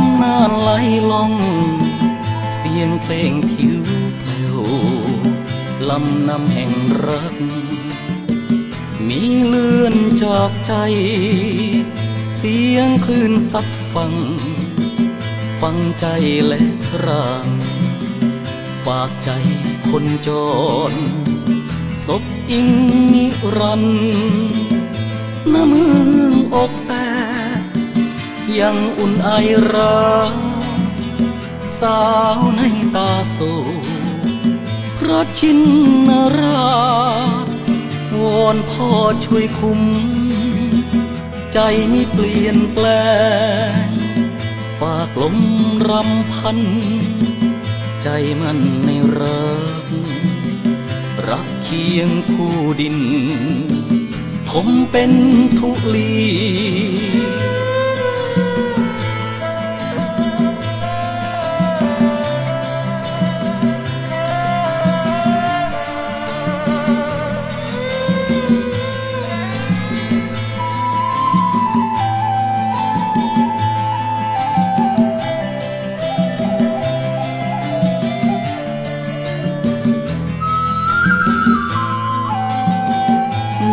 ำน่านไหลลง เสียงเพลงผิวแผ่วลำนำแห่งรัก มีเลื่อนจากใจ เสียงคลื่นซัดฟัง ฟังใจและร่าง ฝากใจคนจรศพอิงนิรันน้ำมืออกแต ยังอุ่นไอรักสาวในตาโศกพระชินนราชวอนพ่อช่วยคุ้ม ใจไม่เปลี่ยนแปลง ฝากลมรำพัน ใจมันในรัก รักเคียงคู่ดิน ผมเป็นทุลี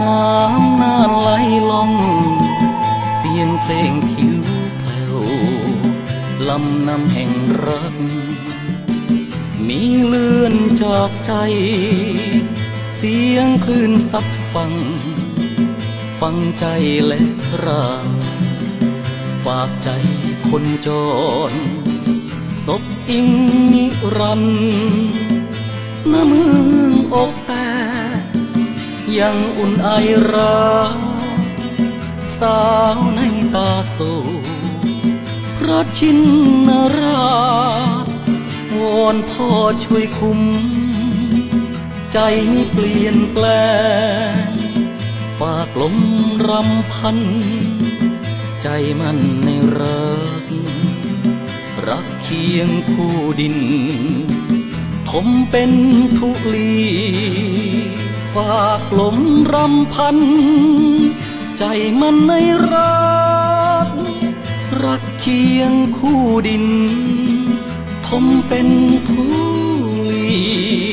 น้ำนาไหลลง เสียงเพลงผิวแผ่วลำนำแห่งรัก มีเลื่อนจากใจ เสียงคลื่นซัดฟัง ฟังใจและร่าง ฝากใจคนจรศพอิงนิรันดร์น้ำมืออกแยังอุ่นไอรักสาวในตาโศกพระชินนราชวอนพ่อช่วยคุ้ม ใจไม่เปลี่ยนแปลงฝากลมรำพัน ใจมันในรัก รักเคียงคู่ดิน ผมเป็นทุลี ฝากลมรำพัน ใจมันในรัก รักเคียงคู่ดิน ทมเป็นทุลี